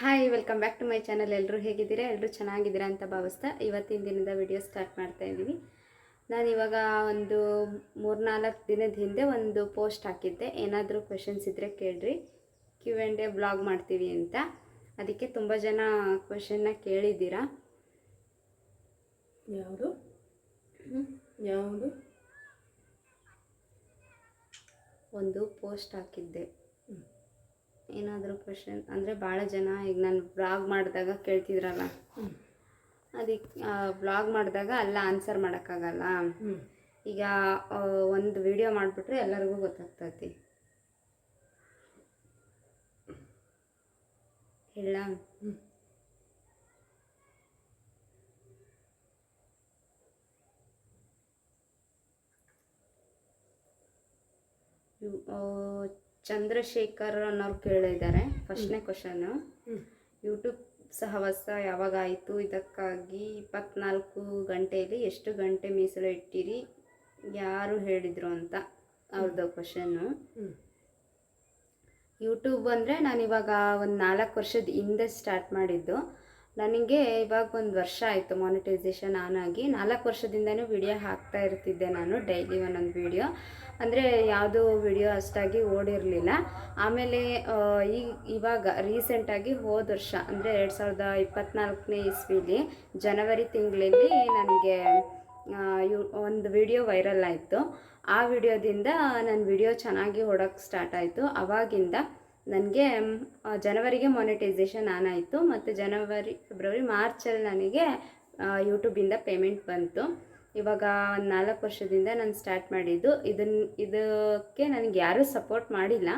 Hi welcome back to my channel ಎಲ್ಲರೂ ಹೇಗಿದ್ದೀರಾ? ಎಲ್ಲರೂ ಚೆನ್ನಾಗಿದ್ದೀರಾ ಅಂತ ಭಾವಿಸ್ತಾ ಇವತ್ತಿನ ದಿನದ ವಿಡಿಯೋ ಸ್ಟಾರ್ಟ್ ಮಾಡ್ತಾ ಇದ್ದೀವಿ. ನಾನು ಇವಾಗ ಒಂದು ಮೂರ್ನಾಲ್ಕು ದಿನದ ಹಿಂದೆ ಒಂದು ಪೋಸ್ಟ್ ಹಾಕಿದ್ದೆ. ಏನಾದರೂ ಕ್ವೆಶನ್ಸ್ ಇದ್ದರೆ ಕೇಳ್ರಿ. ಕ್ಯೂ ಆ್ಯಂಡ್ ಡೇ ಬ್ಲಾಗ್ ಮಾಡ್ತೀವಿ ಅಂತ. ಅದಕ್ಕೆ ತುಂಬ ಜನ ಕ್ವೆಶನ್ನ ಕೇಳಿದ್ದೀರಾ? ಯಾವುದು? ಯಾವುದು? ಒಂದು ಪೋಸ್ಟ್ ಹಾಕಿದ್ದೆ. ಏನಾದರೂ ಕ್ವೆಶನ್ ಅಂದರೆ ಭಾಳ ಜನ ಈಗ ನಾನು ಬ್ಲಾಗ್ ಮಾಡಿದಾಗ ಕೇಳ್ತಿದ್ರಲ್ಲ? ಅದಕ್ಕೆ ಬ್ಲಾಗ್ ಮಾಡಿದಾಗ ಅಲ್ಲ ಆನ್ಸರ್ ಮಾಡೋಕ್ಕಾಗಲ್ಲ? ಈಗ ಒಂದು ವಿಡಿಯೋ ಮಾಡಿಬಿಟ್ರೆ ಎಲ್ಲರಿಗೂ ಗೊತ್ತಾಗ್ತೈತಿ. ಹೇಳ. ಚಂದ್ರಶೇಖರ್ ಅನ್ನೋರು ಕೇಳಿದ್ದಾರೆ. ಫಸ್ಟ್ನೇ ಕ್ವಶನ್ನು ಹ್ಞೂ ಯೂಟ್ಯೂಬ್ ಸಹವಾಸ ಯಾವಾಗ ಆಯಿತು ಇದಕ್ಕಾಗಿ ಇಪ್ಪತ್ನಾಲ್ಕು ಗಂಟೆಯಲ್ಲಿ ಎಷ್ಟು ಗಂಟೆ ಮೀಸಲು ಇಟ್ಟಿರಿ? ಯಾರು ಹೇಳಿದರು ಅಂತ ಅವ್ರದ್ದು ಕ್ವಶನ್ನು ಯೂಟ್ಯೂಬ್ ಅಂದರೆ ನಾನು ಇವಾಗ ಒಂದು ನಾಲ್ಕು ವರ್ಷದ ಹಿಂದೆ ಸ್ಟಾರ್ಟ್ ಮಾಡಿದ್ದು. ನನಗೆ ಇವಾಗ ಒಂದು ವರ್ಷ ಆಯಿತು ಮಾನಿಟೈಸೇಷನ್ ಆನ್ ಆಗಿ. ನಾಲ್ಕು ವರ್ಷದಿಂದನೂ ವಿಡಿಯೋ ಹಾಕ್ತಾ ಇರ್ತಿದ್ದೆ ನಾನು ಡೈಲಿ ಒಂದೊಂದು ವಿಡಿಯೋ ಅಂದರೆ ಯಾವುದೋ ವಿಡಿಯೋ ಅಷ್ಟಾಗಿ ಓಡಿರಲಿಲ್ಲ. ಆಮೇಲೆ ಈ, ಇವಾಗ ರೀಸೆಂಟಾಗಿ ಹೋದ ವರ್ಷ, ಅಂದರೆ ಎರಡು ಸಾವಿರದ ಇಪ್ಪತ್ತ್ನಾಲ್ಕನೇ ಇಸ್ವಿಲಿ, ಜನವರಿ ತಿಂಗಳಲ್ಲಿ ನನಗೆ ಒಂದು ವಿಡಿಯೋ ವೈರಲ್ ಆಯಿತು. ಆ ವಿಡಿಯೋದಿಂದ ನನ್ನ ವಿಡಿಯೋ ಚೆನ್ನಾಗಿ ಹೊಡೋಕ್ಕೆ ಸ್ಟಾರ್ಟ್ ಆಯಿತು. ಅವಾಗಿಂದ ನನಗೆ ಜನವರಿಗೆ ಮಾನಿಟೈಸೇಷನ್ ಆನ್ ಆಯಿತು. ಮತ್ತು ಜನವರಿ, ಫೆಬ್ರವರಿ, ಮಾರ್ಚಲ್ಲಿ ನನಗೆ ಯೂಟ್ಯೂಬಿಂದ ಪೇಮೆಂಟ್ ಬಂತು. ಇವಾಗ ಒಂದು ನಾಲ್ಕು ವರ್ಷದಿಂದ ನಾನು ಸ್ಟಾರ್ಟ್ ಮಾಡಿದ್ದು. ಇದನ್ನ ಇದಕ್ಕೆ ನನಗೆ ಯಾರೂ ಸಪೋರ್ಟ್ ಮಾಡಿಲ್ಲ.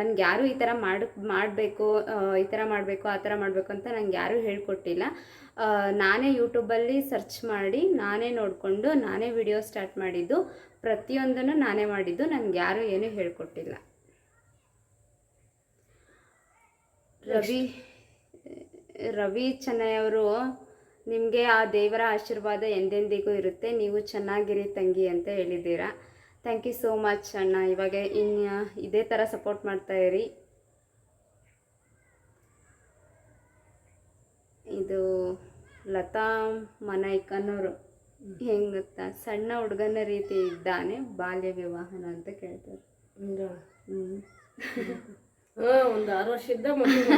ನನಗೆ ಯಾರೂ ಈ ಥರ ಮಾಡಿ, ಮಾಡಬೇಕು ಈ ಥರ ಮಾಡಬೇಕು, ಆ ಥರ ಮಾಡಬೇಕು ಅಂತ ನನಗೆ ಯಾರೂ ಹೇಳ್ಕೊಟ್ಟಿಲ್ಲ. ನಾನೇ ಯೂಟ್ಯೂಬಲ್ಲಿ ಸರ್ಚ್ ಮಾಡಿ, ನಾನೇ ನೋಡಿಕೊಂಡು, ನಾನೇ ವಿಡಿಯೋ ಸ್ಟಾರ್ಟ್ ಮಾಡಿದ್ದು. ಪ್ರತಿಯೊಂದನ್ನು ನಾನೇ ಮಾಡಿದ್ದು. ನನಗೆ ಯಾರೂ ಏನೂ ಹೇಳ್ಕೊಟ್ಟಿಲ್ಲ. ರವಿ ರವಿ ಚೆನ್ನೈ ಅವರು ನಿಮಗೆ ಆ ದೇವರ ಆಶೀರ್ವಾದ ಎಂದೆಂದಿಗೂ ಇರುತ್ತೆ. ನೀವು ಚೆನ್ನಾಗಿರಿ ತಂಗಿ ಅಂತ ಹೇಳಿದ್ದೀರಾ. ಥ್ಯಾಂಕ್ ಯು ಸೋ ಮಚ್ ಅಣ್ಣ. ಇವಾಗ ಇನ್ನು ಇದೇ ಥರ ಸಪೋರ್ಟ್ ಮಾಡ್ತಾ ಇರಿ. ಇದು ಲತಾ ಮನೈಕ್ ಅನ್ನೋರು ಹೆಂಗ್ ಗೊತ್ತಾ? ಸಣ್ಣ ಹುಡುಗನ ರೀತಿ ಇದ್ದಾನೆ ಬಾಲ್ಯ ವಿವಾಹನ ಅಂತ ಕೇಳ್ತಾರೆ. ಹ್ಞೂ ಹಾಂ ಒಂದು ಆರು ವರ್ಷ ಇದ್ದ ಮದುವೆ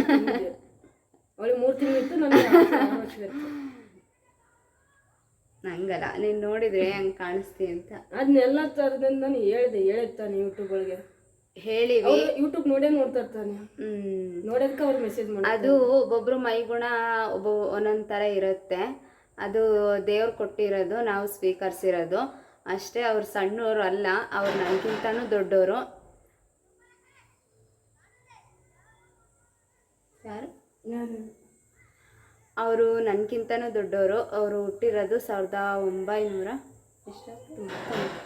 ಅವಳಿಗೆ ಮೂರು ತಿಂಗಳು ಇತ್ತು ನನಗೆ ಆರು ವರ್ಷ ಇತ್ತು ಹಂಗಲ್ಲ ನೀನು ನೋಡಿದ್ರೆ ಹಂಗ್ ಕಾಣಿಸ್ತಿ ಅಂತ. ಅದನ್ನೆಲ್ಲ ಥರದಿಂದ ನಾನು ಹೇಳಿದೆ ಹೇಳಿರ್ತಾನೆ ಯೂಟ್ಯೂಬ್ ಒಳಗೆ ಹೇಳಿವಿ ಯೂಟ್ಯೂಬ್ ನೋಡೇ ನೋಡ್ತಾ ಇರ್ತಾನೆ. ಹ್ಮ್. ನೋಡೋದಕ್ಕೆ ಅವ್ರು ಮೆಸೇಜ್ ಮಾಡಿ ಅದು ಒಬ್ಬೊಬ್ರು ಮೈಗುಣ ಒಬ್ಬ ಒಂದೊಂದ್ ಥರ ಇರುತ್ತೆ. ಅದು ದೇವ್ರು ಕೊಟ್ಟಿರೋದು ನಾವು ಸ್ವೀಕರಿಸಿರೋದು. ಅಷ್ಟೇ ಅವ್ರು ಸಣ್ಣವರು ಅಲ್ಲ ಅವ್ರು ನನಗಿಂತನೂ ದೊಡ್ಡವರು ಅವರು ನನಗಿಂತನೂ ದೊಡ್ಡವರು. ಅವರು ಹುಟ್ಟಿರೋದು ಸಾವಿರದ ಒಂಬೈನೂರ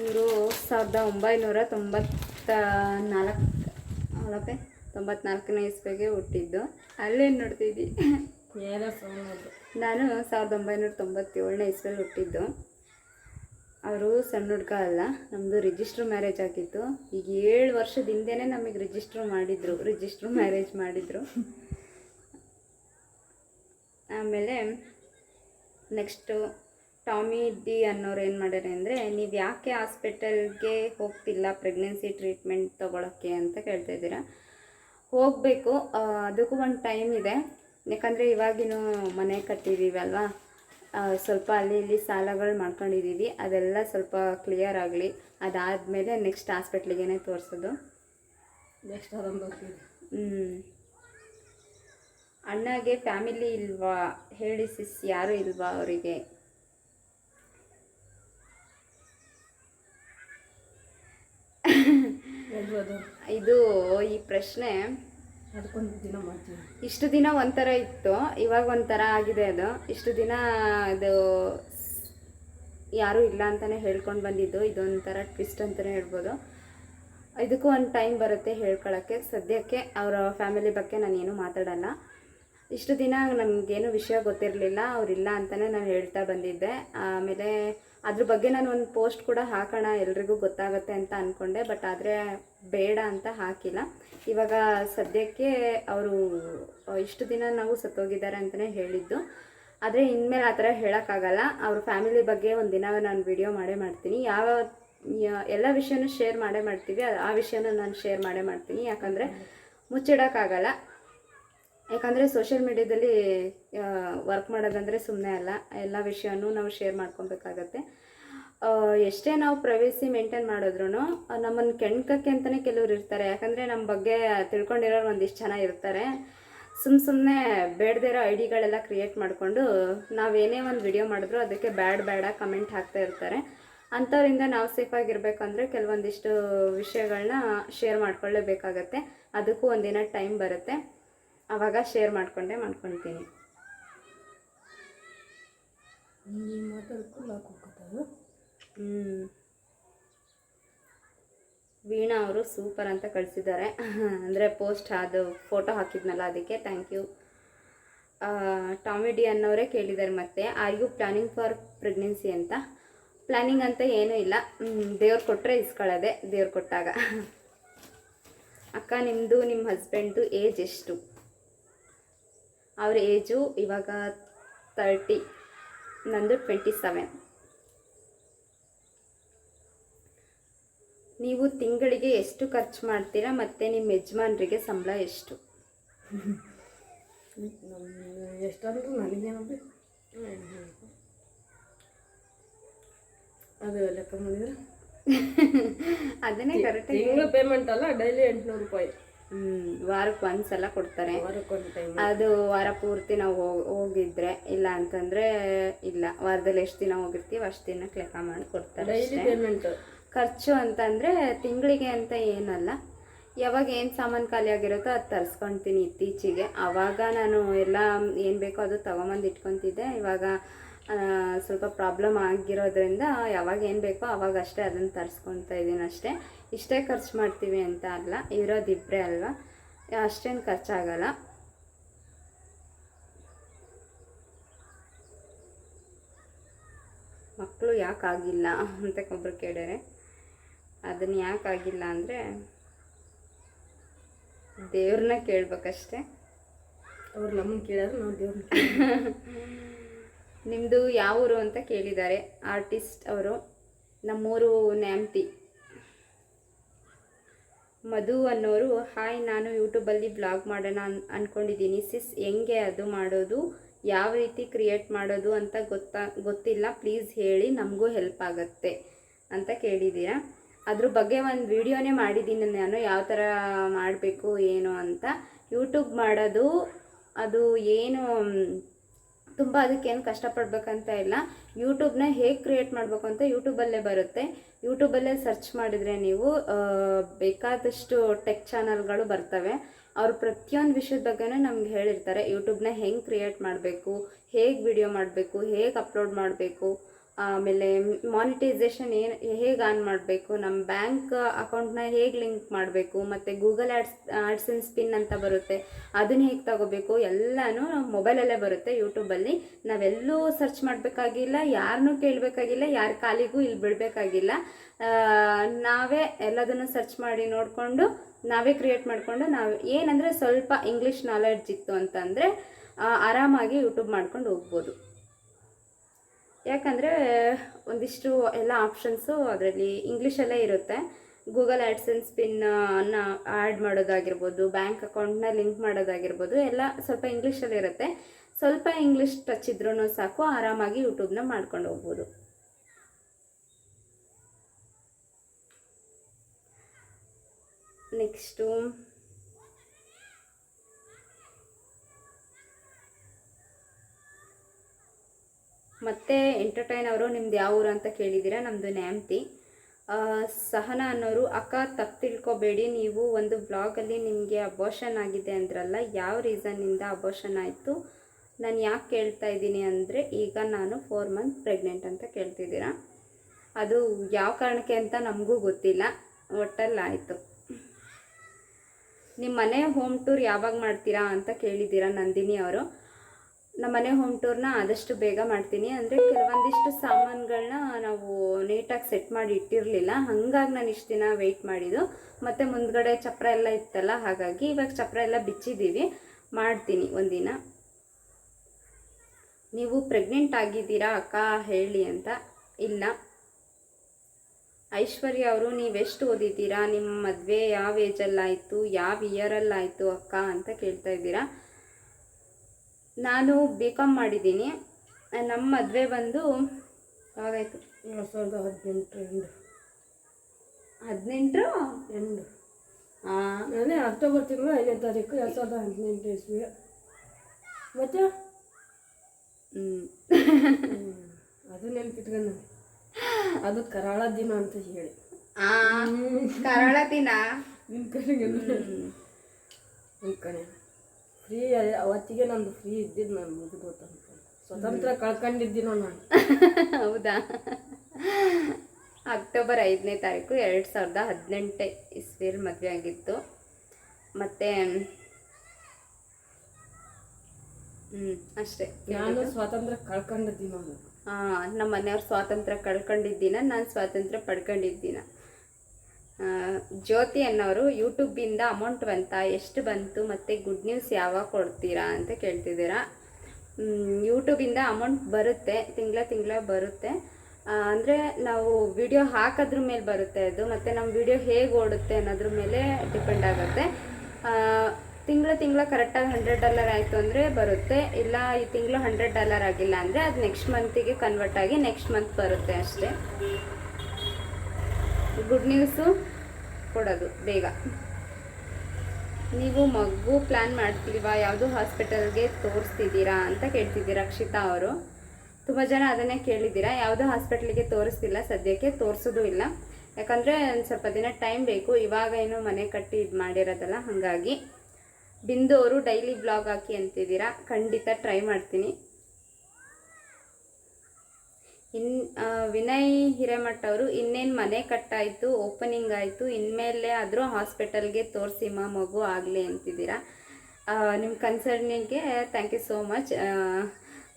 ಇವರು ಸಾವಿರದ ಒಂಬೈನೂರ ತೊಂಬತ್ತ ನಾಲ್ಕು ಅವಳಪ್ಪೆ ತೊಂಬತ್ನಾಲ್ಕನೇ ಇಸ್ವಿಗೆ ಹುಟ್ಟಿದ್ದು. ಅಲ್ಲೇನು ನೋಡ್ತಿದ್ದಿ? ನಾನು ಸಾವಿರದ ಒಂಬೈನೂರ ತೊಂಬತ್ತೇಳನೇ ಇಸ್ವಿಯಲ್ಲಿ ಹುಟ್ಟಿದ್ದು. ಅವರು ಸಣ್ಣ ಹುಡ್ಗ ಅಲ್ಲ ನಮ್ಮದು ರಿಜಿಸ್ಟ್ರ್ ಮ್ಯಾರೇಜ್ ಆಗಿತ್ತು. ಈಗ ಏಳು ವರ್ಷದ ಹಿಂದೆನೇ ನಮಗೆ ರಿಜಿಸ್ಟ್ರ್ ಮಾಡಿದರು ರಿಜಿಸ್ಟ್ರ್ ಮ್ಯಾರೇಜ್ ಮಾಡಿದರು. ಆಮೇಲೆ ನೆಕ್ಸ್ಟು ಟಾಮಿ ಡಿ ಅನ್ನೋರು ಏನು ಮಾಡ್ಯಾರೆ ಅಂದರೆ ನೀವು ಯಾಕೆ ಹಾಸ್ಪಿಟಲ್ಗೆ ಹೋಗ್ತಿಲ್ಲ ಪ್ರೆಗ್ನೆನ್ಸಿ ಟ್ರೀಟ್ಮೆಂಟ್ ತೊಗೊಳಕ್ಕೆ? ಅಂತ ಕೇಳ್ತಾ ಇದ್ದೀರಾ. ಹೋಗಬೇಕು ಅದಕ್ಕೂ ಒಂದು ಟೈಮ್ ಇದೆ. ಯಾಕಂದರೆ ಇವಾಗಿನೂ ಮನೆ ಕಟ್ಟಿದ್ದೀವಿ ಅಲ್ವಾ? ಆ, ಸ್ವಲ್ಪ ಅಲ್ಲಿ ಇಲ್ಲಿ ಸಾಲಗಳು ಮಾಡ್ಕೊಂಡಿದ್ದೀವಿ. ಅದೆಲ್ಲ ಸ್ವಲ್ಪ ಕ್ಲಿಯರ್ ಆಗಲಿ. ಅದಾದಮೇಲೆ ನೆಕ್ಸ್ಟ್ ಹಾಸ್ಪಿಟ್ಲಿಗೇ ತೋರಿಸೋದು. ನೆಕ್ಸ್ಟ್ ಹ್ಞೂ. ಅಣ್ಣಗೆ ಫ್ಯಾಮಿಲಿ ಇಲ್ವಾ? ಹೇಳಿ ಸಿಸ್ ಯಾರು ಇಲ್ವಾ ಅವರಿಗೆ? ಇದು ಈ ಪ್ರಶ್ನೆ. ದಿನ ಮಾಡ್ತೀವಿ. ಇಷ್ಟು ದಿನ ಒಂಥರ ಇತ್ತು, ಇವಾಗ ಒಂಥರ ಆಗಿದೆ ಅದು. ಇಷ್ಟು ದಿನ ಅದು ಯಾರೂ ಇಲ್ಲ ಅಂತಲೇ ಹೇಳ್ಕೊಂಡು ಬಂದಿದ್ದು. ಇದೊಂಥರ ಟ್ವಿಸ್ಟ್ ಅಂತಲೇ ಹೇಳ್ಬೋದು. ಇದಕ್ಕೂ ಒಂದು ಟೈಮ್ ಬರುತ್ತೆ ಹೇಳ್ಕೊಳ್ಳೋಕ್ಕೆ ಸದ್ಯಕ್ಕೆ ಅವರ ಫ್ಯಾಮಿಲಿ ಬಗ್ಗೆ ನಾನೇನು ಮಾತಾಡಲ್ಲ. ಇಷ್ಟು ದಿನ ನನಗೇನು ವಿಷಯ ಗೊತ್ತಿರಲಿಲ್ಲ ಅವರಿಲ್ಲ ಅಂತಲೇ ನಾನು ಹೇಳ್ತಾ ಬಂದಿದ್ದೆ. ಆಮೇಲೆ ಅದ್ರ ಬಗ್ಗೆ ನಾನು ಒಂದು ಪೋಸ್ಟ್ ಕೂಡ ಹಾಕೋಣ ಎಲ್ರಿಗೂ ಗೊತ್ತಾಗುತ್ತೆ ಅಂತ ಅಂದ್ಕೊಂಡೆ ಬಟ್ ಆದರೆ ಬೇಡ ಅಂತ ಹಾಕಿಲ್ಲ. ಇವಾಗ ಸದ್ಯಕ್ಕೆ ಅವರು ಇಷ್ಟು ದಿನ ನಾವು ಸತ್ತೋಗಿದ್ದಾರೆ ಅಂತಲೇ ಹೇಳಿದ್ದು. ಆದರೆ ಇನ್ಮೇಲೆ ಆ ಥರ ಹೇಳೋಕ್ಕಾಗಲ್ಲ. ಅವ್ರ ಫ್ಯಾಮಿಲಿ ಬಗ್ಗೆ ಒಂದು ದಿನ ನಾನು ವಿಡಿಯೋ ಮಾಡೇ ಮಾಡ್ತೀನಿ. ಯಾವ ಎಲ್ಲ ವಿಷಯನೂ ಶೇರ್ ಮಾಡೇ ಮಾಡ್ತೀವಿ. ಆ- ವಿಷಯನ ನಾನು ಶೇರ್ ಮಾಡೇ ಮಾಡ್ತೀನಿ. ಯಾಕಂದರೆ ಮುಚ್ಚಿಡೋಕ್ಕಾಗಲ್ಲ. ಯಾಕಂದರೆ ಸೋಷಿಯಲ್ ಮೀಡ್ಯಾದಲ್ಲಿ ವರ್ಕ್ ಮಾಡೋದಂದರೆ ಸುಮ್ಮನೆ ಅಲ್ಲ. ಎಲ್ಲ ವಿಷಯನೂ ನಾವು ಶೇರ್ ಮಾಡ್ಕೊಬೇಕಾಗತ್ತೆ. ಎಷ್ಟೇ ನಾವು ಪ್ರೈವೇಸಿ ಮೇಂಟೈನ್ ಮಾಡಿದ್ರು ನಮ್ಮನ್ನು ಕೆಣ್ಕಕ್ಕೆ ಅಂತಲೇ ಕೆಲವ್ರು ಇರ್ತಾರೆ. ಯಾಕಂದರೆ ನಮ್ಮ ಬಗ್ಗೆ ತಿಳ್ಕೊಂಡಿರೋರು ಒಂದಿಷ್ಟು ಜನ ಇರ್ತಾರೆ. ಸುಮ್ಮ ಸುಮ್ಮನೆ ಬೇಡದಿರೋ ಐಡಿಗಳೆಲ್ಲ ಕ್ರಿಯೇಟ್ ಮಾಡಿಕೊಂಡು ನಾವೇನೇ ಒಂದು ವಿಡಿಯೋ ಮಾಡಿದ್ರು ಅದಕ್ಕೆ ಬ್ಯಾಡ್ ಬೇಡ ಕಮೆಂಟ್ ಹಾಕ್ತಾ ಇರ್ತಾರೆ. ಅಂಥವರಿಂದ ನಾವು ಸೇಫಾಗಿರ್ಬೇಕಂದ್ರೆ ಕೆಲವೊಂದಿಷ್ಟು ವಿಷಯಗಳನ್ನ ಶೇರ್ ಮಾಡ್ಕೊಳ್ಳೇಬೇಕಾಗತ್ತೆ. ಅದಕ್ಕೂ ಒಂದಿನ ಟೈಮ್ ಬರುತ್ತೆ. ಆವಾಗ ಶೇರ್ ಮಾಡಿಕೊಂಡೇ ಮಾಡ್ಕೊತೀನಿ. ವೀಣಾ ಅವರು ಸೂಪರ್ ಅಂತ ಕಳಿಸಿದ್ದಾರೆ. ಅಂದರೆ ಪೋಸ್ಟ್ ಅದು ಫೋಟೋ ಹಾಕಿದ್ನಲ್ಲ ಅದಕ್ಕೆ ಥ್ಯಾಂಕ್ ಯು ಟಾಮಿಡಿ ಅನ್ನೋರೇ ಕೇಳಿದ್ದಾರೆ ಮತ್ತೆ are you planning for pregnancy ಅಂತ. ಪ್ಲಾನಿಂಗ್ ಅಂತ ಏನೂ ಇಲ್ಲ. ದೇವ್ರು ಕೊಟ್ಟರೆ ಇಸ್ಕೊಳ್ಳೋದೆ ದೇವ್ರು ಕೊಟ್ಟಾಗ. ಅಕ್ಕ ನಿಮ್ಮದು ನಿಮ್ಮ ಹಸ್ಬೆಂಡ್ದು ಏಜ್ ಎಷ್ಟು? ಅವ್ರ ಏಜು ಇವಾಗ ತರ್ಟಿ ನಂದು ಟ್ವೆಂಟಿ ಸೆವೆನ್ ನೀವು ತಿಂಗಳಿಗೆ ಎಷ್ಟು ಖರ್ಚು ಮಾಡ್ತೀರಾ ಮತ್ತು ನಿಮ್ಮ ಯಜಮಾನ್ರಿಗೆ ಸಂಬಳ ಎಷ್ಟು? ಎಷ್ಟಾದರೂ ಅದು ಲೆಕ್ಕ ಮಾಡಿದ್ರೆ? ಅದನ್ನೇ ಕರೆಕ್ಟ್ ತಿಂಗಳು ಪೇಮೆಂಟ್ ಅಲ್ಲ ಡೈಲಿ ಎಂಟುನೂರು ರೂಪಾಯಿ. ಹ್ಞೂ ವಾರಕ್ಕೆ ಒಂದು ಸಲ ಕೊಡ್ತಾರೆ ಅದು ವಾರ ಪೂರ್ತಿ ನಾವು ಹೋಗಿದ್ರೆ ಇಲ್ಲ ಅಂತಂದರೆ ಇಲ್ಲ ವಾರದಲ್ಲಿ ಎಷ್ಟು ದಿನ ಹೋಗಿರ್ತೀವಿ ಅಷ್ಟು ದಿನಕ್ಕೆ ಲೆಕ್ಕ ಮಾಡಿ ಕೊಡ್ತಾರೆ ಡೈಲಿ. ಪೇಮೆಂಟ್ ಖರ್ಚು ಅಂತಂದರೆ ತಿಂಗಳಿಗೆ ಅಂತ ಏನಲ್ಲ. ಯಾವಾಗ ಏನು ಸಾಮಾನು ಖಾಲಿ ಆಗಿರುತ್ತೋ ಅದು ತರಿಸ್ಕೊತೀನಿ ಇತ್ತೀಚೆಗೆ. ಆವಾಗ ನಾನು ಎಲ್ಲ ಏನು ಬೇಕೋ ಅದು ತೊಗೊಂಬಂದು ಇಟ್ಕೊತಿದ್ದೆ. ಇವಾಗ ಸ್ವಲ್ಪ ಪ್ರಾಬ್ಲಮ್ ಆಗಿರೋದ್ರಿಂದ ಯಾವಾಗ ಏನು ಬೇಕೋ ಅವಾಗ ಅಷ್ಟೇ ಅದನ್ನು ತರಿಸ್ಕೊತಾ ಇದ್ದೀನಿ ಅಷ್ಟೇ. ಇಷ್ಟೇ ಖರ್ಚು ಮಾಡ್ತೀವಿ ಅಂತ ಅಲ್ಲ ಇರೋದಿಬ್ಬರೇ ಅಲ್ವಾ? ಅಷ್ಟೇನು ಖರ್ಚಾಗಲ್ಲ. ಮಕ್ಕಳು ಯಾಕಾಗಿಲ್ಲ ಅಂತ ಒಬ್ಬರು ಕೇಳ್ಯಾರೆ ಅದನ್ನು ಯಾಕಾಗಿಲ್ಲ ಅಂದರೆ ದೇವ್ರನ್ನ ಕೇಳ್ಬೇಕಷ್ಟೆ. ಅವ್ರು ನಮ್ಮನ್ನು ಕೇಳೋರು ನಾವು ದೇವ್ರನ್ನ ನಿಮ್ಮದು ಯಾವ ಊರು ಅಂತ ಕೇಳಿದ್ದಾರೆ. ಆರ್ಟಿಸ್ಟ್ ಅವರು. ನಮ್ಮೂರು ನ್ಯಾಮ್ತಿ. ಮಧು ಅನ್ನೋರು ಹಾಯ್ ನಾನು ಯೂಟ್ಯೂಬಲ್ಲಿ ಬ್ಲಾಗ್ ಮಾಡೋಣ ಅನ್ ಅಂದ್ಕೊಂಡಿದ್ದೀನಿ ಸಿಸ್ ಹೆಂಗೆ ಅದು ಮಾಡೋದು? ಯಾವ ರೀತಿ ಕ್ರಿಯೇಟ್ ಮಾಡೋದು ಅಂತ ಗೊತ್ತಾ ಗೊತ್ತಿಲ್ಲ. ಪ್ಲೀಸ್ ಹೇಳಿ ನಮಗೂ ಹೆಲ್ಪ್ ಆಗುತ್ತೆ. ಅಂತ ಕೇಳಿದ್ದೀರಾ. ಅದ್ರ ಬಗ್ಗೆ ಒಂದು ವಿಡಿಯೋನೇ ಮಾಡಿದ್ದೀನಿ ನಾನು, ಯಾವ ಥರ ಮಾಡಬೇಕು, ಏನು ಅಂತ. ಯೂಟ್ಯೂಬ್ ಮಾಡೋದು, ಅದು ಏನು, ತುಂಬ ಅದಕ್ಕೇನು ಕಷ್ಟಪಡ್ಬೇಕಂತ ಇಲ್ಲ. ಯೂಟ್ಯೂಬ್ನ ಹೇಗೆ ಕ್ರಿಯೇಟ್ ಮಾಡಬೇಕು ಅಂತ ಯೂಟ್ಯೂಬಲ್ಲೇ ಬರುತ್ತೆ. ಯೂಟ್ಯೂಬಲ್ಲೇ ಸರ್ಚ್ ಮಾಡಿದರೆ ನೀವು ಬೇಕಾದಷ್ಟು ಟೆಕ್ ಚಾನಲ್ಗಳು ಬರ್ತವೆ. ಅವರು ಪ್ರತಿಯೊಂದು ವಿಷಯದ ಬಗ್ಗೆನೂ ನಮ್ಗೆ ಹೇಳಿರ್ತಾರೆ. ಯೂಟ್ಯೂಬ್ನ ಹೆಂಗೆ ಕ್ರಿಯೇಟ್ ಮಾಡಬೇಕು, ಹೇಗೆ ವಿಡಿಯೋ ಮಾಡಬೇಕು, ಹೇಗೆ ಅಪ್ಲೋಡ್ ಮಾಡಬೇಕು. ಆಮೇಲೆ ಮಾನಿಟೈಸೇಷನ್ ಏನು, ಹೇಗೆ ಆನ್ ಮಾಡಬೇಕು ನಮ್ಮ ಬ್ಯಾಂಕ್ ಅಕೌಂಟ್ನ ಹೇಗೆ ಲಿಂಕ್ ಮಾಡಬೇಕು, ಮತ್ತು ಗೂಗಲ್ ಆ್ಯಡ್ಸ್ ಆ್ಯಡ್ಸೆನ್ಸ್ ಸ್ಪಿನ್ ಅಂತ ಬರುತ್ತೆ, ಅದನ್ನ ಹೇಗೆ ತಗೋಬೇಕು, ಎಲ್ಲನೂ ಮೊಬೈಲಲ್ಲೇ ಬರುತ್ತೆ ಯೂಟ್ಯೂಬಲ್ಲಿ ನಾವೆಲ್ಲೂ ಸರ್ಚ್ ಮಾಡಬೇಕಾಗಿಲ್ಲ ಯಾರನ್ನೂ ಕೇಳಬೇಕಾಗಿಲ್ಲ, ಯಾರ ಕಾಲಿಗೂ ಇಲ್ಲಿ ಬಿಡಬೇಕಾಗಿಲ್ಲ. ನಾವೇ ಎಲ್ಲದನ್ನು ಸರ್ಚ್ ಮಾಡಿ ನೋಡಿಕೊಂಡು, ನಾವೇ ಕ್ರಿಯೇಟ್ ಮಾಡಿಕೊಂಡು, ನಾವು ಏನಂದರೆ ಸ್ವಲ್ಪ ಇಂಗ್ಲೀಷ್ ನಾಲೆಡ್ಜ್ ಇತ್ತು ಅಂತಂದರೆ ಆರಾಮಾಗಿ ಯೂಟ್ಯೂಬ್ ಮಾಡ್ಕೊಂಡು ಹೋಗ್ಬೋದು. ಯಾಕಂದರೆ ಒಂದಿಷ್ಟು ಎಲ್ಲ ಆಪ್ಷನ್ಸು ಅದರಲ್ಲಿ ಇಂಗ್ಲೀಷಲ್ಲೇ ಇರುತ್ತೆ. ಗೂಗಲ್ ಆ್ಯಡ್ಸೆನ್ಸ್ ಅನ್ನು ಆ್ಯಡ್ ಮಾಡೋದಾಗಿರ್ಬೋದು ಬ್ಯಾಂಕ್ ಅಕೌಂಟ್ನ ಲಿಂಕ್ ಮಾಡೋದಾಗಿರ್ಬೋದು, ಎಲ್ಲ ಸ್ವಲ್ಪ ಇಂಗ್ಲೀಷಲ್ಲಿ ಇರುತ್ತೆ. ಸ್ವಲ್ಪ ಇಂಗ್ಲೀಷ್ ಟಚ್ ಇದ್ರೂ ಸಾಕು, ಆರಾಮಾಗಿ ಯೂಟ್ಯೂಬ್ನ ಮಾಡ್ಕೊಂಡು ಹೋಗ್ಬೋದು. ನೆಕ್ಸ್ಟು ಮತ್ತೆ ಎಂಟರ್ಟೈನ್ ಅವರು, ನಿಮ್ದು ಯಾವ ಊರು ಅಂತ ಕೇಳಿದ್ದೀರಾ ನಮ್ಮದು ನ್ಯಾಮ್ತಿ. ಸಹನ ಅನ್ನೋರು, ಅಕ್ಕ, ತಪ್ಪು ತಿಳ್ಕೊಬೇಡಿ. ನೀವು ಒಂದು ಬ್ಲಾಗಲ್ಲಿ ನಿಮಗೆ ಅಬೋಷನ್ ಆಗಿದೆ ಅಂದ್ರಲ್ಲ, ಯಾವ ರೀಸನ್ನಿಂದ ಅಬೋಷನ್ ಆಯಿತು? ನಾನು ಯಾಕೆ ಕೇಳ್ತಾ ಇದ್ದೀನಿ ಅಂದರೆ, ಈಗ ನಾನು ಫೋರ್ ಮಂತ್ ಪ್ರೆಗ್ನೆಂಟ್ ಅಂತ ಕೇಳ್ತಿದ್ದೀರಾ? ಅದು ಯಾವ ಕಾರಣಕ್ಕೆ ಅಂತ ನಮಗೂ ಗೊತ್ತಿಲ್ಲ. ಒಟ್ಟಲ್ಲಿ ಆಯಿತು ನಿಮ್ಮ ಮನೆ ಹೋಮ್ ಟೂರ್ ಯಾವಾಗ ಮಾಡ್ತೀರಾ ಅಂತ ಕೇಳಿದ್ದೀರಾ ನಂದಿನಿ ಅವರು. ನಮ್ಮ ಮನೆ ಹೋಮ್ ಟೂರ್ನ ಆದಷ್ಟು ಬೇಗ ಮಾಡ್ತೀನಿ. ಅಂದರೆ ಕೆಲವೊಂದಿಷ್ಟು ಸಾಮಾನುಗಳನ್ನ ನಾವು ನೀಟಾಗಿ ಸೆಟ್ ಮಾಡಿ ಇಟ್ಟಿರಲಿಲ್ಲ. ಹಾಗಾಗಿ ನಾನು ಇಷ್ಟು ದಿನ ವೆಯ್ಟ್ ಮಾಡಿದ್ದು. ಮತ್ತು ಮುಂದ್ಗಡೆ ಚಪ್ರ ಎಲ್ಲ ಇತ್ತಲ್ಲ, ಹಾಗಾಗಿ ಇವಾಗ ಚಪ್ರ ಎಲ್ಲ ಬಿಚ್ಚಿದ್ದೀವಿ. ಮಾಡ್ತೀನಿ ಒಂದಿನ. ನೀವು ಪ್ರೆಗ್ನೆಂಟ್ ಆಗಿದ್ದೀರಾ ಅಕ್ಕ? ಹೇಳಿ ಅಂತ. ಇಲ್ಲ. ಐಶ್ವರ್ಯ ಅವರು ನೀವೆಷ್ಟು ಓದಿದ್ದೀರಾ? ನಿಮ್ಮ ಮದುವೆ ಯಾವ ಏಜಲ್ಲಾಯಿತು ಯಾವ ಇಯರಲ್ಲಾಯಿತು ಅಕ್ಕ ಅಂತ ಕೇಳ್ತಾ ಇದ್ದೀರಾ. ನಾನು ಬಿ ಕಾಮ್ ಮಾಡಿದ್ದೀನಿ. ನಮ್ಮ ಮದುವೆ ಬಂದು ಯಾವಾಗಾಯಿತು? ಎರಡು ಸಾವಿರದ ಹದಿನೆಂಟು ಎಂಟು. ಹದಿನೆಂಟು? ಎಂಟು. ಹಾಂ ನಾನೇ ಅಕ್ಟೋಬರ್ ತಿಂಗಳು ಐದನೇ ತಾರೀಕು ಎರಡು ಸಾವಿರದ ಹದಿನೆಂಟು ಇಸ್ವಿ ಮತ್ತು? ಹ್ಞೂ ಅದು ನೆನ್ಪಿಟ್ಕೊಂಡು ಅದು ಕರಾಳ ದಿನ ಅಂತ ಹೇಳಿ. ಕರಾಳ ದಿನ? ನಿಮ್ಮ ಕಡೆಗೆ ನಿಮ್ಮ ಕಡೆ ಫ್ರೀ ಅವತ್ತಿಗೆ ನಂದು ಫ್ರೀ ಇದ್ದಿದ್ ನಾನು ಮುಗಿದೋತ ಸ್ವತಂತ್ರ ಕಳ್ಕೊಂಡಿದ್ದೀನೋ ನಾನು. ಹೌದಾ? ಅಕ್ಟೋಬರ್ ಐದನೇ ತಾರೀಕು ಎರಡು ಸಾವಿರದ ಹದಿನೆಂಟು ಇಸ್ವಿಯಲ್ಲಿ ಮದುವೆ ಆಗಿತ್ತು. ಮತ್ತು ಹ್ಞೂ ಅಷ್ಟೇ. ನಾನು ಸ್ವಾತಂತ್ರ್ಯ ಕಳ್ಕೊಂಡಿದ್ದೀನೋ ಹಾಂ ನಮ್ಮ ಮನೆಯವ್ರು ಸ್ವಾತಂತ್ರ್ಯ ಕಳ್ಕೊಂಡಿದ್ದೀನ ನಾನು ಸ್ವಾತಂತ್ರ್ಯ ಪಡ್ಕೊಂಡಿದ್ದೀನ. ಜ್ಯೋತಿ ಅನ್ನೋರು ಯೂಟ್ಯೂಬಿಂದ ಅಮೌಂಟ್ ಬಂತ, ಎಷ್ಟು ಬಂತು, ಮತ್ತು ಗುಡ್ ನ್ಯೂಸ್ ಯಾವಾಗ ಕೊಡ್ತೀರಾ ಅಂತ ಕೇಳ್ತಿದ್ದೀರಾ. ಯೂಟ್ಯೂಬಿಂದ ಅಮೌಂಟ್ ಬರುತ್ತೆ, ತಿಂಗಳ ತಿಂಗಳ ಬರುತ್ತೆ. ಅಂದರೆ ನಾವು ವಿಡಿಯೋ ಹಾಕೋದ್ರ ಮೇಲೆ ಬರುತ್ತೆ ಅದು, ಮತ್ತು ನಮ್ಮ ವಿಡಿಯೋ ಹೇಗೆ ಓಡುತ್ತೆ ಅನ್ನೋದ್ರ ಮೇಲೆ ಡಿಪೆಂಡ್ ಆಗುತ್ತೆ. ತಿಂಗಳ ತಿಂಗಳ ಕರೆಕ್ಟಾಗಿ ಹಂಡ್ರೆಡ್ ಡಾಲರ್ ಆಯಿತು ಅಂದರೆ ಬರುತ್ತೆ, ಇಲ್ಲ ಈ ತಿಂಗಳು ಹಂಡ್ರೆಡ್ ಡಾಲರ್ ಆಗಿಲ್ಲ ಅಂದರೆ ಅದು ನೆಕ್ಸ್ಟ್ ಮಂತಿಗೆ ಕನ್ವರ್ಟ್ ಆಗಿ ನೆಕ್ಸ್ಟ್ ಮಂತ್ ಬರುತ್ತೆ ಅಷ್ಟೇ. ಗುಡ್ ನ್ಯೂಸು ಕೊಡೋದು, ಬೇಗ. ನೀವು ಮಗು ಪ್ಲ್ಯಾನ್ ಮಾಡ್ತಿಲ್ವಾ ಯಾವುದು ಹಾಸ್ಪಿಟಲ್ಗೆ ತೋರಿಸ್ತಿದ್ದೀರಾ ಅಂತ ಕೇಳ್ತಿದ್ದೀರಾ ರಕ್ಷಿತಾ ಅವರು. ತುಂಬ ಜನ ಅದನ್ನೇ ಕೇಳಿದ್ದೀರಾ, ಯಾವುದೋ ಹಾಸ್ಪಿಟ್ಲಿಗೆ ತೋರಿಸ್ತಿಲ್ಲ, ಸದ್ಯಕ್ಕೆ ತೋರಿಸೋದು ಇಲ್ಲ. ಯಾಕಂದರೆ ಒಂದು ಸ್ವಲ್ಪ ದಿನ ಟೈಮ್ ಬೇಕು, ಇವಾಗ ಏನು ಮನೆ ಕಟ್ಟಿ ಇದು ಮಾಡಿರೋದಲ್ಲ, ಹಾಗಾಗಿ. ಬಿಂದು ಅವರು ಡೈಲಿ ಬ್ಲಾಗ್ ಹಾಕಿ ಅಂತಿದ್ದೀರಾ, ಖಂಡಿತ ಟ್ರೈ ಮಾಡ್ತೀನಿ. ಇನ್ ವಿನಯ್ ಹಿರೇಮಠ ಅವರು ಇನ್ನೇನು ಮನೆ ಕಟ್ಟಾಯಿತು ಓಪನಿಂಗ್ ಆಯಿತು, ಇನ್ಮೇಲೆ ಆದರೂ ಹಾಸ್ಪಿಟಲ್ಗೆ ತೋರಿಸಿ ಮಾ, ಮಗು ಆಗಲಿ ಅಂತಿದ್ದೀರಾ. ನಿಮ್ಮ ಕನ್ಸರ್ನಿಗೆ ಥ್ಯಾಂಕ್ ಯು ಸೋ ಮಚ್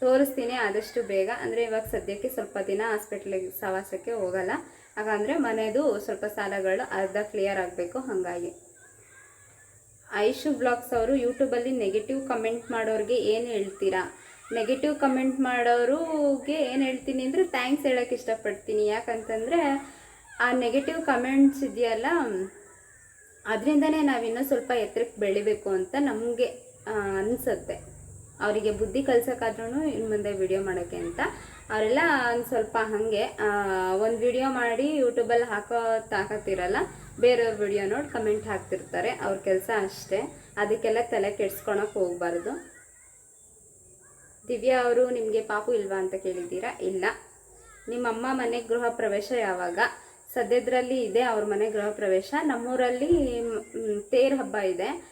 ತೋರಿಸ್ತೀನಿ ಆದಷ್ಟು ಬೇಗ. ಅಂದರೆ ಇವಾಗ ಸದ್ಯಕ್ಕೆ ಸ್ವಲ್ಪ ದಿನ ಹಾಸ್ಪಿಟ್ಲಿಗೆ ಸವಾಸಕ್ಕೆ ಹೋಗಲ್ಲ. ಹಾಗಂದರೆ ಮನೆಯದು ಸ್ವಲ್ಪ ಸಾಲಗಳು ಅರ್ಧ ಕ್ಲಿಯರ್ ಆಗಬೇಕು ಹಾಗಾಗಿ. ಐಶು ಬ್ಲಾಗ್ಸ್ ಅವರು ಯೂಟ್ಯೂಬಲ್ಲಿ ನೆಗೆಟಿವ್ ಕಮೆಂಟ್ ಮಾಡೋರಿಗೆ ಏನು ಹೇಳ್ತೀರಾ? ನೆಗೆಟಿವ್ ಕಮೆಂಟ್ ಮಾಡೋರಿಗೆ ಏನು ಹೇಳ್ತೀನಿ ಅಂದರೆ ಥ್ಯಾಂಕ್ಸ್ ಹೇಳೋಕ್ಕೆ ಇಷ್ಟಪಡ್ತೀನಿ. ಯಾಕಂತಂದರೆ ಆ ನೆಗೆಟಿವ್ ಕಮೆಂಟ್ಸ್ ಇದೆಯಲ್ಲ, ಅದರಿಂದನೇ ನಾವು ಇನ್ನೂ ಸ್ವಲ್ಪ ಎತ್ತರಕ್ಕೆ ಬೆಳಿಬೇಕು ಅಂತ ನಮಗೆ ಅನಿಸುತ್ತೆ. ಅವರಿಗೆ ಬುದ್ಧಿ ಕಲ್ಸೋಕ್ಕಾದ್ರೂ ಇನ್ನು ಮುಂದೆ ವಿಡಿಯೋ ಮಾಡೋಕ್ಕೆ ಅಂತ. ಅವರೆಲ್ಲ ಒಂದು ಸ್ವಲ್ಪ ಹಾಗೆ ಒಂದು ವಿಡಿಯೋ ಮಾಡಿ ಯೂಟ್ಯೂಬಲ್ಲಿ ಹಾಕೋ ತಾಕತ್ತಿರಲ್ಲ, ಬೇರೆಯವ್ರ ವಿಡಿಯೋ ನೋಡಿ ಕಮೆಂಟ್ ಹಾಕ್ತಿರ್ತಾರೆ. ಅವ್ರ ಕೆಲಸ ಅಷ್ಟೇ. ಅದಕ್ಕೆಲ್ಲ ತಲೆ ಕೆಡ್ಸ್ಕೊಳಕ್ಕೆ ಹೋಗ್ಬಾರ್ದು. ದಿವ್ಯಾ ಅವರು ನಿಮಗೆ ಪಾಪು ಇಲ್ವಾ ಅಂತ ಕೇಳಿದ್ದೀರಾ? ಇಲ್ಲ. ನಿಮ್ಮಮ್ಮ ಮನೆ ಗೃಹ ಪ್ರವೇಶ ಯಾವಾಗ? ಸದ್ಯದ್ರಲ್ಲಿ ಇದೆ ಅವ್ರ ಮನೆ ಗೃಹ ಪ್ರವೇಶ. ನಮ್ಮೂರಲ್ಲಿ ತೇರು ಹಬ್ಬ ಇದೆ.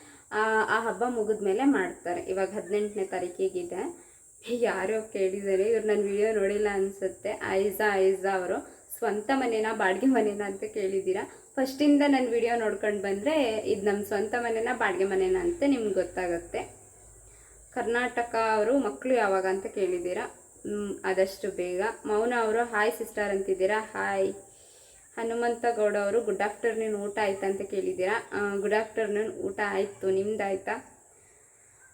ಆ ಹಬ್ಬ ಮುಗಿದ ಮೇಲೆ ಮಾಡ್ತಾರೆ. ಇವಾಗ ಹದಿನೆಂಟನೇ ತಾರೀಕಿಗಿದೆ. ಯಾರೋ ಕೇಳಿದ್ದಾರೆ. ಇವ್ರು ನನ್ನ ವಿಡಿಯೋ ನೋಡಿಲ್ಲ ಅನಿಸುತ್ತೆ. ಐಝಾ ಐಝಾ ಅವರು, ಸ್ವಂತ ಮನೇನ, ಬಾಡಿಗೆ ಮನೇನ? ಅಂತ ಕೇಳಿದ್ದೀರಾ? ಫಸ್ಟಿಂದ ನನ್ನ ವಿಡಿಯೋ ನೋಡ್ಕೊಂಡು ಬಂದರೆ, ಇದು ನಮ್ಮ ಸ್ವಂತ ಮನೇನ, ಬಾಡಿಗೆ ಮನೇನ ಅಂತ ನಿಮ್ಗೆ ಗೊತ್ತಾಗುತ್ತೆ. ಕರ್ನಾಟಕ ಅವರು ಮಕ್ಕಳು ಯಾವಾಗ ಅಂತ ಕೇಳಿದ್ದೀರಾ? ಆದಷ್ಟು ಬೇಗ. ಮೌನ ಅವರು ಹಾಯ್ ಸಿಸ್ಟರ್ ಅಂತಿದ್ದೀರಾ? ಹಾಯ್. ಹನುಮಂತ ಗೌಡ ಅವರು ಗುಡ್ ಆಫ್ಟರ್ನೂನ್ ಊಟ ಆಯ್ತಾ ಅಂತ ಕೇಳಿದ್ದೀರಾ? ಗುಡ್ ಆಫ್ಟರ್ನೂನ್ ಊಟ ಆಯಿತು. ನಿಮ್ದು ಆಯ್ತಾ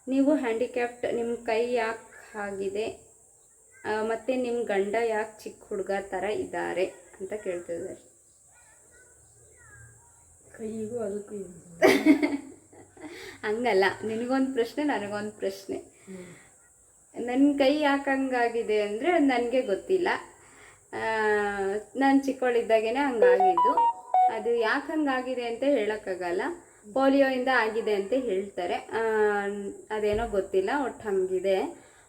ನೀವು ಹ್ಯಾಂಡಿಕ್ಯಾಪ್ಟ್ ನಿಮ್ಮ ಕೈ ಯಾಕೆ ಆಗಿದೆ ಮತ್ತು ನಿಮ್ಮ ಗಂಡ ಯಾಕೆ ಚಿಕ್ಕ ಹುಡುಗ ಥರ ಇದ್ದಾರೆ? ಅಂತ ಕೇಳ್ತಿದ್ದಾರೆ. ಕೈಗೂ ಅದಕ್ಕೂ ಹಂಗಲ್ಲ. ನಿನಗೊಂದು ಪ್ರಶ್ನೆ ನನಗೊಂದು ಪ್ರಶ್ನೆ. ನನ್ನ ಕೈ ಹಾಕಂಗಾಗಿದೆ ಹಂಗಾಗಿದೆ ಅಂದರೆ ನನಗೆ ಗೊತ್ತಿಲ್ಲ. ನಾನು ಚಿಕ್ಕವಳಿದ್ದಾಗೇ ಹಂಗಾಗಿದ್ದು. ಅದು ಯಾಕೆ ಹಂಗಾಗಿದೆ ಅಂತ ಹೇಳೋಕ್ಕಾಗಲ್ಲ. ಪೋಲಿಯೋಯಿಂದ ಆಗಿದೆ ಅಂತ ಹೇಳ್ತಾರೆ. ಅದೇನೋ ಗೊತ್ತಿಲ್ಲ ಒಟ್ಟು ಹಂಗಿದೆ.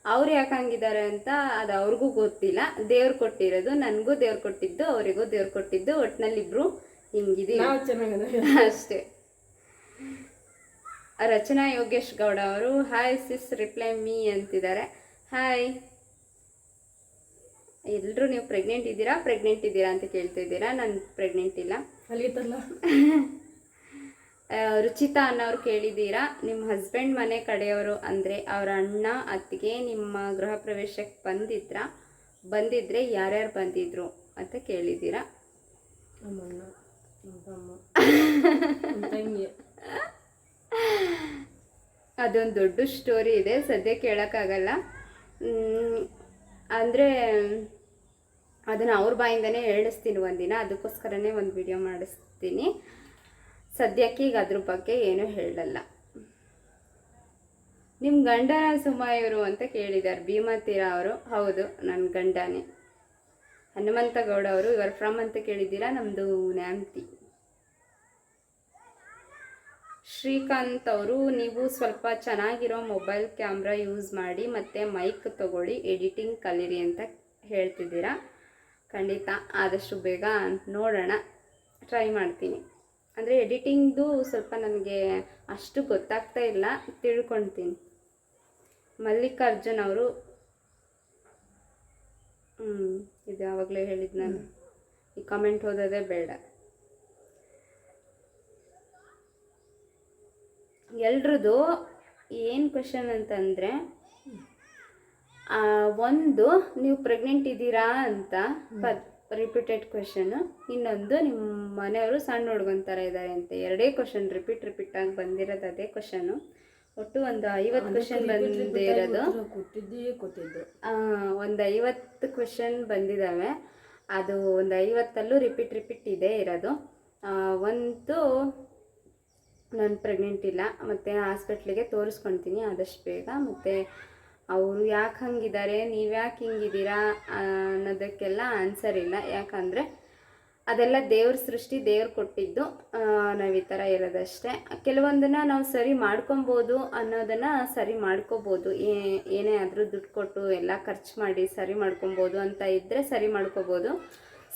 ಅವ್ರು ಯಾಕೆ ಹಂಗಿದ್ದಾರೆ ಅಂತ ಅದು ಅವ್ರಿಗೂ ಗೊತ್ತಿಲ್ಲ. ದೇವ್ರು ಕೊಟ್ಟಿರೋದು ನನಗೂ ದೇವ್ರು ಕೊಟ್ಟಿದ್ದು ಅವರಿಗೂ ದೇವ್ರು ಕೊಟ್ಟಿದ್ದು ಒಟ್ಟಿನಲ್ಲಿ ಇಬ್ಬರು ಹಿಂಗಿದೆ ಅಷ್ಟೇ. ರಚನಾ ಯೋಗೇಶ್ ಗೌಡ ಅವರು ಹಾಯ್ ಸಿಸ್ ರಿಪ್ಲೈ ಮೀ ಅಂತಿದ್ದಾರೆ. ಹಾಯ್ ಎಲ್ಲರೂ ನೀವು ಪ್ರೆಗ್ನೆಂಟ್ ಇದ್ದೀರಾ? ಪ್ರೆಗ್ನೆಂಟ್ ಇದ್ದೀರಾ ಅಂತ ಕೇಳ್ತಿದ್ದೀರಾ ನಾನು ಪ್ರೆಗ್ನೆಂಟ್ ಇಲ್ಲ. ರುಚಿತಾ ಅನ್ನೋರು ಕೇಳಿದ್ದೀರಾ? ನಿಮ್ಮ ಹಸ್ಬೆಂಡ್ ಮನೆ ಕಡೆಯವರು ಅಂದರೆ ಅವರ ಅಣ್ಣ ಅತ್ತಿಗೆ ನಿಮ್ಮ ಗೃಹ ಪ್ರವೇಶಕ್ಕೆ ಬಂದಿದ್ರಾ? ಬಂದಿದ್ರೆ ಯಾರ್ಯಾರು ಬಂದಿದ್ರು ಅಂತ ಕೇಳಿದ್ದೀರಾ? ಅದೊಂದು ದೊಡ್ಡ ಸ್ಟೋರಿ ಇದೆ, ಸದ್ಯ ಕೇಳೋಕ್ಕಾಗಲ್ಲ. ಅಂದರೆ ಅದನ್ನು ಅವ್ರ ಬಾಯಿಂದನೇ ಹೇಳಿಸ್ತೀನಿ ಒಂದಿನ, ಅದಕ್ಕೋಸ್ಕರನೇ ಒಂದು ವಿಡಿಯೋ ಮಾಡಿಸ್ತೀನಿ. ಸದ್ಯಕ್ಕೆ ಈಗ ಅದ್ರ ಬಗ್ಗೆ ಏನೂ ಹೇಳಲ್ಲ. ನಿಮ್ಮ ಗಂಡ ಸುಮಾಯವರು ಅಂತ ಕೇಳಿದ್ದಾರೆ ಭೀಮತೀರ ಅವರು. ಹೌದು ನನ್ನ ಗಂಡನೇ. ಹನುಮಂತಗೌಡ ಅವರು, ಇವರ್ ಫ್ರಮ್ ಅಂತ ಕೇಳಿದ್ದೀರಾ? ನಮ್ಮದು ನ್ಯಾಮ್ತಿ. ಶ್ರೀಕಾಂತ್ ಅವರು, ನೀವು ಸ್ವಲ್ಪ ಚೆನ್ನಾಗಿರೋ ಮೊಬೈಲ್ ಕ್ಯಾಮ್ರಾ ಯೂಸ್ ಮಾಡಿ, ಮತ್ತು ಮೈಕ್ ತಗೊಳ್ಳಿ, ಎಡಿಟಿಂಗ್ ಕಲೀರಿ ಅಂತ ಹೇಳ್ತಿದ್ದೀರಾ? ಖಂಡಿತ, ಆದಷ್ಟು ಬೇಗ ನೋಡೋಣ, ಟ್ರೈ ಮಾಡ್ತೀನಿ. ಅಂದರೆ ಎಡಿಟಿಂಗ್ದು ಸ್ವಲ್ಪ ನನಗೆ ಅಷ್ಟು ಗೊತ್ತಾಗ್ತಾ ಇಲ್ಲ, ತಿಳ್ಕೊಳ್ತೀನಿ. ಮಲ್ಲಿಕಾರ್ಜುನ್ ಅವರು ಹ್ಞೂ ಇದು ಯಾವಾಗಲೇ ಹೇಳಿದ್ದು ನಾನು. ಈ ಕಮೆಂಟ್ ಓದೋದೇ ಬೇಡ. ಎಲ್ರದ್ದು ಏನು ಕ್ವೆಶನ್ ಅಂತಂದರೆ ಒಂದು ನೀವು ಪ್ರೆಗ್ನೆಂಟ್ ಇದ್ದೀರಾ ಅಂತ ರಿಪೀಟೆಡ್ ಕ್ವೆಶನು ಇನ್ನೊಂದು ನಿಮ್ಮ ಮನೆಯವರು ಸಣ್ಣ ಹುಡುಗನ ಥರ ಇದ್ದಾರೆ ಅಂತ ಎರಡೇ ಕ್ವಶನ್ ರಿಪೀಟ್ ರಿಪೀಟ್ ಆಗಿ ಬಂದಿರೋದು ಅದೇ ಕ್ವಶನು ಒಟ್ಟು ಒಂದು ಐವತ್ತು ಕ್ವಶನ್ ಬಂದಿರೋದು ಇರೋದು. ಒಂದು ಐವತ್ತು ಕ್ವೆಶನ್ ಬಂದಿದ್ದಾವೆ ಅದು ಒಂದು ಐವತ್ತಲ್ಲೂ ರಿಪೀಟ್ ರಿಪೀಟ್ ಇದೆ ಇರೋದು. ಒಂದು ನಾನು ಪ್ರೆಗ್ನೆಂಟ್ ಇಲ್ಲ, ಮತ್ತು ಹಾಸ್ಪಿಟ್ಲಿಗೆ ತೋರಿಸ್ಕೊತೀನಿ, ಆದಷ್ಟು ಬೇಗ. ಮತ್ತು ಅವರು ಯಾಕೆ ಹಂಗಿದ್ದಾರೆ ನೀವು ಯಾಕೆ ಹಿಂಗಿದ್ದೀರಾ ಅನ್ನೋದಕ್ಕೆಲ್ಲ ಆನ್ಸರ್ ಇಲ್ಲ. ಯಾಕಂದರೆ ಅದೆಲ್ಲ ದೇವ್ರ ಸೃಷ್ಟಿ, ದೇವ್ರು ಕೊಟ್ಟಿದ್ದು. ನಾವು ಈ ಥರ ಇರೋದಷ್ಟೇ ಕೆಲವೊಂದನ್ನು ನಾವು ಸರಿ ಮಾಡ್ಕೊಬೋದು ಅನ್ನೋದನ್ನು ಸರಿ ಮಾಡ್ಕೋಬೋದು. ಏನೇ ಆದರೂ ದುಡ್ಡು ಕೊಟ್ಟು ಎಲ್ಲ ಖರ್ಚು ಮಾಡಿ ಸರಿ ಮಾಡ್ಕೊಬೋದು ಅಂತ ಇದ್ದರೆ ಸರಿ ಮಾಡ್ಕೋಬೋದು.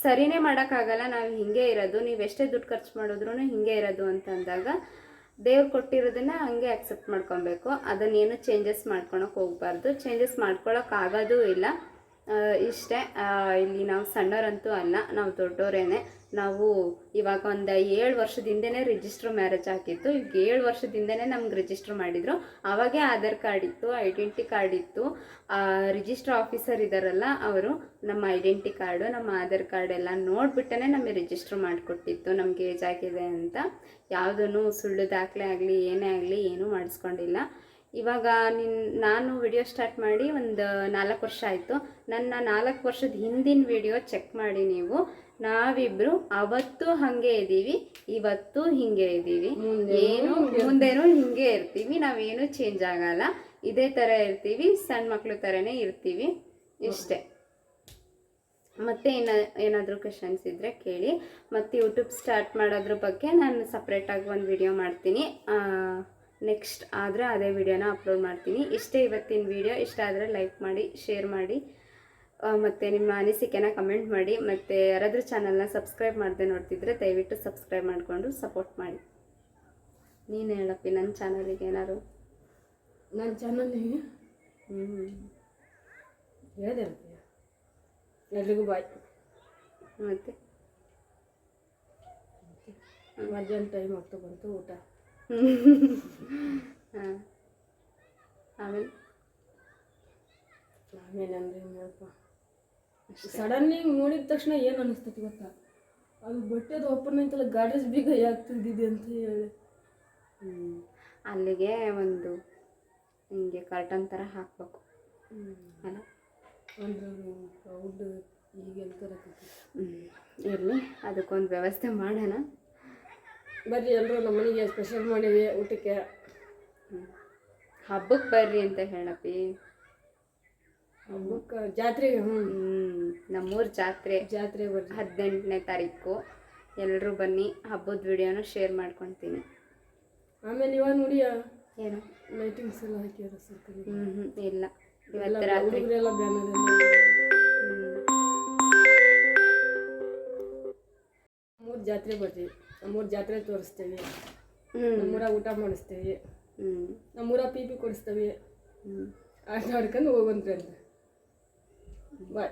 ಸರಿನೇ ಮಾಡೋಕ್ಕಾಗಲ್ಲ, ನಾವು ಹಿಂಗೆ ಇರೋದು, ನೀವು ಎಷ್ಟೇ ದುಡ್ಡು ಖರ್ಚು ಮಾಡಿದ್ರು ಹಿಂಗೆ ಇರೋದು ಅಂತ ಅಂದಾಗ ದೇವ್ರು ಕೊಟ್ಟಿರೋದನ್ನ ಹಂಗೆ ಅಕ್ಸೆಪ್ಟ್ ಮಾಡ್ಕೊಬೇಕು. ಅದನ್ನೇನು ಚೇಂಜಸ್ ಮಾಡ್ಕೊಳಕ್ಕೆ ಹೋಗ್ಬಾರ್ದು. ಚೇಂಜಸ್ ಮಾಡ್ಕೊಳಕ್ಕೆ ಆಗೋದೂ ಇಲ್ಲ. ಇಷ್ಟೇ. ಇಲ್ಲಿ ನಾವು ಸಣ್ಣವರಂತೂ ಅಲ್ಲ, ನಾವು ದೊಡ್ಡವರೇನೆ ನಾವು ಇವಾಗ ಒಂದು ಏಳು ವರ್ಷದಿಂದನೇ ರಿಜಿಸ್ಟ್ರ್ ಮ್ಯಾರೇಜ್ ಆಗಿತ್ತು ಈಗ ಏಳು ವರ್ಷದಿಂದನೇ ನಮ್ಗೆ ರಿಜಿಸ್ಟ್ರ್ ಮಾಡಿದರು. ಆವಾಗೇ ಆಧಾರ್ ಕಾರ್ಡ್ ಇತ್ತು ಐಡೆಂಟಿ ಕಾರ್ಡ್ ಇತ್ತು. ರಿಜಿಸ್ಟ್ರ್ ಆಫೀಸರ್ ಇದ್ದಾರಲ್ಲ ಅವರು, ನಮ್ಮ ಐಡೆಂಟಿ ಕಾರ್ಡು ನಮ್ಮ ಆಧಾರ್ ಕಾರ್ಡ್ ಎಲ್ಲ ನೋಡಿಬಿಟ್ಟೇ ನಮಗೆ ರಿಜಿಸ್ಟ್ರ್ ಮಾಡಿಕೊಟ್ಟಿತ್ತು. ನಮ್ಗೆ ಏಜ್ ಆಗಿದೆ ಅಂತ. ಯಾವುದೂ ಸುಳ್ಳು ದಾಖಲೆ ಆಗಲಿ, ಏನೇ ಆಗಲಿ, ಏನೂ ಮಾಡಿಸ್ಕೊಂಡಿಲ್ಲ. ಇವಾಗ ನಿನ್ ನಾನು ವಿಡಿಯೋ ಸ್ಟಾರ್ಟ್ ಮಾಡಿ ಒಂದು ನಾಲ್ಕು ವರ್ಷ ಆಯಿತು. ನನ್ನ ನಾಲ್ಕು ವರ್ಷದ ಹಿಂದಿನ ವಿಡಿಯೋ ಚೆಕ್ ಮಾಡಿ ನೀವು. ನಾವಿಬ್ರು ಅವತ್ತು ಹಾಗೆ ಇದ್ದೀವಿ ಇವತ್ತು ಹಿಂಗೆ ಇದ್ದೀವಿ. ಏನು ಮುಂದೇನು ಹಿಂಗೆ ಇರ್ತೀವಿ. ನಾವೇನು ಚೇಂಜ್ ಆಗಲ್ಲ. ಇದೇ ಥರ ಇರ್ತೀವಿ ಸಣ್ಣ ಮಕ್ಳು ಥರನೇ ಇರ್ತೀವಿ. ಇಷ್ಟೇ. ಮತ್ತೆ ಏನ ಏನಾದರೂ ಕ್ವೆಶನ್ಸ್ ಇದ್ದರೆ ಕೇಳಿ. ಮತ್ತು ಯೂಟ್ಯೂಬ್ ಸ್ಟಾರ್ಟ್ ಮಾಡೋದ್ರ ಬಗ್ಗೆ ನಾನು ಸಪ್ರೇಟಾಗಿ ಒಂದು ವಿಡಿಯೋ ಮಾಡ್ತೀನಿ. ನೆಕ್ಸ್ಟ್ ಆದರೆ ಅದೇ ವಿಡಿಯೋನ ಅಪ್ಲೋಡ್ ಮಾಡ್ತೀನಿ. ಇಷ್ಟೇ ಇವತ್ತಿನ ವಿಡಿಯೋ ಇಷ್ಟ ಆದರೆ ಲೈಕ್ ಮಾಡಿ ಶೇರ್ ಮಾಡಿ ಮತ್ತು ನಿಮ್ಮ ಅನಿಸಿಕೆನ ಕಮೆಂಟ್ ಮಾಡಿ ಮತ್ತು ಯಾರಾದರೂ ಚಾನಲ್ನ ಸಬ್ಸ್ಕ್ರೈಬ್ ಮಾಡದೆ ನೋಡ್ತಿದ್ರೆ ದಯವಿಟ್ಟು ಸಬ್ಸ್ಕ್ರೈಬ್ ಮಾಡಿಕೊಂಡು ಸಪೋರ್ಟ್ ಮಾಡಿ. ನೀನು ಹೇಳಪ್ಪಿ ನನ್ನ ಚಾನಲಿಗೆ ಏನಾರು ನನ್ನ ಚಾನಲ್ನಿಗೆ ಹ್ಞೂ ಹೇಳಿದೆ ಎಲ್ರಿಗೂ ಬಾಯ್. ಮತ್ತೆ? ಮಧ್ಯಾಹ್ನ ಟೈಮ್ ಆಗ್ತಾ ಬಂತು ಊಟ. ಹಾಂ. ಆಮೇಲೆ? ಆಮೇಲೆ ಅಂದ್ರೆ ಏನಪ್ಪ? ಸಡನ್ನಾಗಿ ನೋಡಿದ ತಕ್ಷಣ ಏನು ಅನಿಸ್ತೈತಿ ಗೊತ್ತಾ? ಅದು ಬಟ್ಟೆದು ಓಪನ್ ಐತಲ್ಲ ಗಾಡ್ರೇಜ್ ಬೀಗ ಯಾಕೆ ತಿಂದಿದೆ ಅಂತ ಹೇಳಿ. ಅಲ್ಲಿಗೆ ಒಂದು ಹಿಂಗೆ ಕರ್ಟನ್ ಥರ ಹಾಕ್ಬೇಕು. ಅಲ್ಲ? ಅಂದ್ರೆ ಕ್ರೌಡ್ ಈಗ ಎಲ್ತಾರ ಇರಲಿ ಅದಕ್ಕೊಂದು ವ್ಯವಸ್ಥೆ ಮಾಡೋಣ. ಬರ್ರಿ ಎಲ್ಲರೂ ನಮ್ಮ ಮನೆಗೆ ಸ್ಪೆಷಲ್ ಮಾಡಿವಿ ಊಟಕ್ಕೆ. ಹಬ್ಬಕ್ಕೆ ಬರ್ರಿ ಅಂತ ಹೇಳಪ್ಪಿ. ಹಬ್ಬಕ್ಕೆ ಜಾತ್ರೆಗೆ ಹ್ಞೂ ನಮ್ಮೂರ ಜಾತ್ರೆ ಜಾತ್ರೆ ಬರ್ರಿ. ಹದಿನೆಂಟನೇ ತಾರೀಕು. ಎಲ್ಲರೂ ಬನ್ನಿ ಹಬ್ಬದ ವಿಡಿಯೋನ ಶೇರ್ ಮಾಡ್ಕೊತೀನಿ. ಆಮೇಲೆ ಇವಾಗ ನೋಡಿ ಏನು? ಲೈಟಿಂಗ್ಸ್ ಎಲ್ಲ ಹಾಕಿದ್ರು ಸ್ವಲ್ಪ ಹ್ಞೂ ಹ್ಞೂ ಇಲ್ಲ. ಇವತ್ತು ರಾತ್ರಿ. ಎಲ್ಲ ಬ್ಯಾನರ್ ಎಲ್ಲ ಜಾತ್ರೆ ಬರ್ರಿ. ನಮ್ಮೂರ ಜಾತ್ರೆ ತೋರಿಸ್ತೇವೆ ನಮ್ಮೂರ ಊಟ ಮಾಡಿಸ್ತೇವೆ. ಹ್ಞೂ ನಮ್ಮೂರ ಪಿ ಪಿ ಕೊಡಿಸ್ತೇವೆ. ಹ್ಞೂ ಆಟ ಆಡ್ಕೊಂಡು ಹೋಗಂತ್ರಿ ಅಂತ. ಬಾಯ್